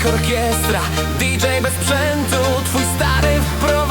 orkiestra. DJ bez sprzętu, twój stary w pro